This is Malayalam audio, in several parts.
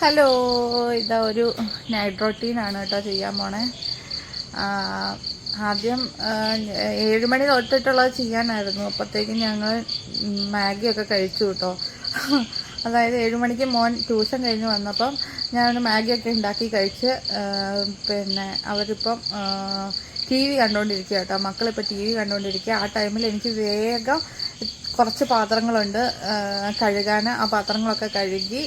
ഹലോ ഇതാ ഒരു നൈറ്റ് റൊട്ടീനാണ് കേട്ടോ ചെയ്യാൻ പോണേ. ആദ്യം ഏഴുമണി ഏഴ് മണി തൊട്ടിട്ടുള്ളത് ചെയ്യാനായിരുന്നു. അപ്പോഴത്തേക്കും ഞങ്ങൾ മാഗിയൊക്കെ കഴിച്ചു കേട്ടോ. അതായത് ഏഴ് മണിക്ക് മോൻ ട്യൂഷൻ കഴിഞ്ഞ് വന്നപ്പം ഞാൻ മാഗിയൊക്കെ ഉണ്ടാക്കി കഴിച്ച് പിന്നെ അവരിപ്പം ടി വി കണ്ടുകൊണ്ടിരിക്കുക കേട്ടോ. മക്കളിപ്പോൾ ടി വി കണ്ടുകൊണ്ടിരിക്കുക ആ ടൈമിൽ എനിക്ക് വേഗം കുറച്ച് പാത്രങ്ങളുണ്ട് കഴുകാൻ. ആ പാത്രങ്ങളൊക്കെ കഴുകി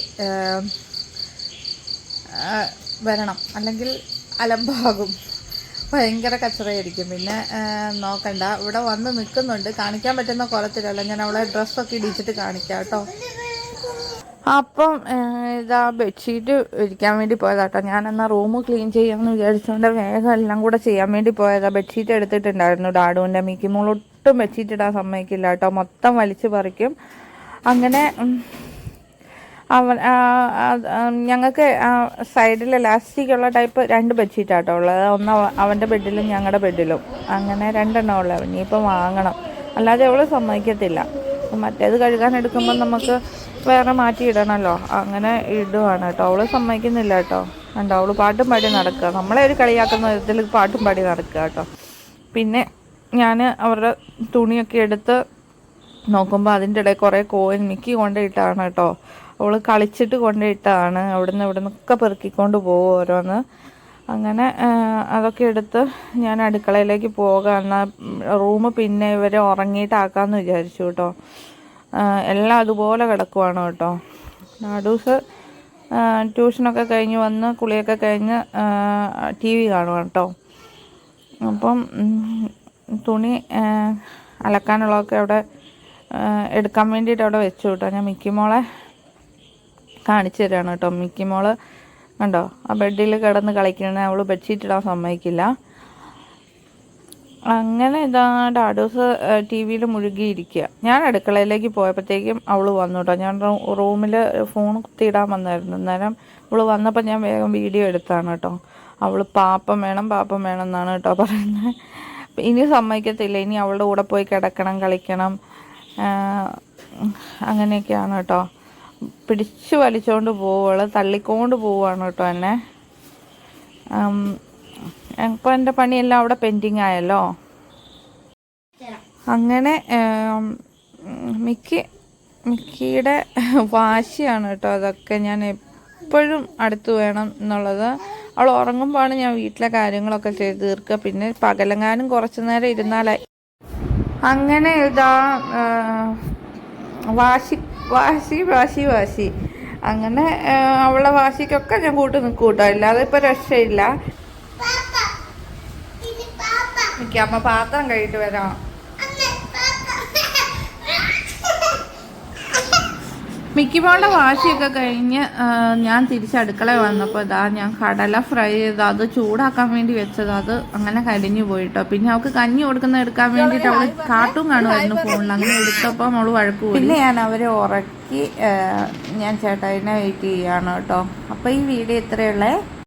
വരണം. അല്ലെങ്കിൽ അലമ്പാകും. ഭയങ്കര കച്ചറയായിരിക്കും. പിന്നെ നോക്കണ്ട. ഇവിടെ വന്ന് നിൽക്കുന്നുണ്ട്. കാണിക്കാൻ പറ്റുന്ന കുളത്തിലല്ല ഞാൻ അവളെ ഡ്രസ്സൊക്കെ ഇടിച്ചിട്ട് കാണിക്കാം കേട്ടോ. അപ്പം ഇതാ ബെഡ്ഷീറ്റ് ഇരിക്കാൻ വേണ്ടി പോയതാട്ടോ ഞാൻ എന്നാൽ റൂം ക്ലീൻ ചെയ്യാമെന്ന് വിചാരിച്ചുകൊണ്ട് വേഗം എല്ലാം കൂടെ ചെയ്യാൻ വേണ്ടി പോയതാ. ബെഡ്ഷീറ്റ് എടുത്തിട്ടുണ്ടായിരുന്നു ഡാഡുവിന്റെ മിക്കി മോൾ ഒട്ടും ബെഡ്ഷീറ്റ് ഇടാൻ സമ്മതിക്കില്ല കേട്ടോ. മൊത്തം വലിച്ചു പറിക്കും. അങ്ങനെ അവൻ ഞങ്ങൾക്ക് സൈഡിൽ ലാസ്റ്റിക്കുള്ള ടൈപ്പ് രണ്ട് ബെഡ്ഷീറ്റാട്ടോ ഉള്ളത്. ഒന്ന് അവന്റെ ബെഡിലും ഞങ്ങളുടെ ബെഡിലും അങ്ങനെ രണ്ടെണ്ണം ഉള്ളത് ഇനിയിപ്പോൾ വാങ്ങണം. അല്ലാതെ അവൾ സമ്മതിക്കത്തില്ല. മറ്റേത് കഴുകാൻ എടുക്കുമ്പോൾ നമുക്ക് വേറെ മാറ്റി ഇടണമല്ലോ അങ്ങനെ ഇടുവാണ് കേട്ടോ. അവൾ സമ്മതിക്കുന്നില്ല കേട്ടോ. കണ്ടോ? അവൾ പാട്ടും പാടി നടക്കുക. നമ്മളെ ഒരു കളിയാക്കുന്ന വിധത്തിൽ പാട്ടും പാടി നടക്കുക കേട്ടോ. പിന്നെ ഞാൻ അവരുടെ തുണിയൊക്കെ എടുത്ത് നോക്കുമ്പോൾ അതിന്റെ ഇടയിൽ കുറേ കോയിൻ മിക്കി കൊണ്ടിട്ടാണ് കേട്ടോ. അവൾ കളിച്ചിട്ട് കൊണ്ടിട്ടാണ് അവിടുന്ന് ഇവിടെ നിന്നൊക്കെ പെറുക്കിക്കൊണ്ട് പോകും ഓരോന്ന്. അങ്ങനെ അതൊക്കെ എടുത്ത് ഞാൻ അടുക്കളയിലേക്ക് പോകാം. എന്നാൽ റൂം പിന്നെ ഇവരെ ഉറങ്ങിയിട്ടാക്കാമെന്ന് വിചാരിച്ചു കേട്ടോ. എല്ലാം അതുപോലെ കിടക്കുവാണ് കേട്ടോ. നാടൂസ് ട്യൂഷനൊക്കെ കഴിഞ്ഞ് വന്ന് കുളിയൊക്കെ കഴിഞ്ഞ് ടി വി കാണുവാണ് കേട്ടോ. അപ്പം തുണി അലക്കാനുള്ളതൊക്കെ അവിടെ എടുക്കാൻ വേണ്ടിയിട്ട് അവിടെ വെച്ചു കേട്ടോ. ഞാൻ മിക്കി മോളെ കാണിച്ചു തരാണ് കേട്ടോ. മിക്കി മോൾ കണ്ടോ? ആ ബെഡിൽ കിടന്ന് കളിക്കണേ അവൾ ബെഡ്ഷീറ്റ് ഇടാൻ സമ്മതിക്കില്ല. അങ്ങനെ ഇതാ ഡാഡൂസ് ടി വിയിൽ മുഴുകിയിരിക്കുക. ഞാൻ അടുക്കളയിലേക്ക് പോയപ്പോഴത്തേക്കും അവൾ വന്നു കേട്ടോ. ഞാൻ റൂമിൽ ഫോൺ കുത്തിയിടാൻ വന്നായിരുന്നു. അന്നേരം അവൾ വന്നപ്പോൾ ഞാൻ വേഗം വീഡിയോ എടുത്താണ് കേട്ടോ. അവൾ പാപ്പം വേണം പാപ്പം വേണം എന്നാണ് കേട്ടോ പറയുന്നത്. ഇനി സമ്മതിക്കത്തില്ല. ഇനി അവളുടെ കൂടെ പോയി കിടക്കണം കളിക്കണം അങ്ങനെയൊക്കെയാണ് കേട്ടോ. പിടിച്ചു വലിച്ചുകൊണ്ട് പോവുകയുള്ളു. തള്ളിക്കൊണ്ട് പോവുകയാണ് കേട്ടോ എന്നെ. ഇപ്പോൾ എന്റെ പണിയെല്ലാം അവിടെ പെൻഡിങ് ആയല്ലോ. അങ്ങനെ മിക്കി മിക്കിയുടെ വാശിയാണ് കേട്ടോ അതൊക്കെ ഞാൻ എപ്പോഴും അടുത്ത് വേണം എന്നുള്ളത്. അവൾ ഉറങ്ങുമ്പോഴാണ് ഞാൻ വീട്ടിലെ കാര്യങ്ങളൊക്കെ ചെയ്ത് തീർക്കുക. പിന്നെ പകലങ്ങാനും കുറച്ച് നേരം ഇരുന്നാലായി. അങ്ങനെ ഇതാ വാശി വാശി വാശി വാശി. അങ്ങനെ അവളെ വാശിക്കൊക്കെ ഞാൻ കൂട്ട് നിൽക്കും കേട്ടോ. അല്ലാതെ ഇപ്പം രക്ഷയില്ല. എനിക്ക് അമ്മ പാത്രം കഴിയിട്ട് വരാം. മിക്കി മോളുടെ വാശിയൊക്കെ കഴിഞ്ഞ് ഞാൻ തിരിച്ച് അടുക്കള വന്നപ്പോൾ ഇതാ ഞാൻ കടല ഫ്രൈ ചെയ്ത് അത് ചൂടാക്കാൻ വേണ്ടി വെച്ചത്. അത് അങ്ങനെ കരിഞ്ഞു പോയിട്ടോ. പിന്നെ അവൾക്ക് കഞ്ഞി കൊടുക്കുന്ന എടുക്കാൻ വേണ്ടിയിട്ട് അവൾ കാട്ടും കാണുമായിരുന്നു ഫോണിൽ. അങ്ങനെ എടുത്തപ്പോൾ അവൾ വഴക്ക് പിന്നെ ഞാൻ അവരെ ഉറക്കി ഞാൻ ചേട്ടായിനെ വെയിറ്റ് ചെയ്യാണ് കേട്ടോ. അപ്പോൾ ഈ വീഡിയോ ഇത്രയുള്ളേ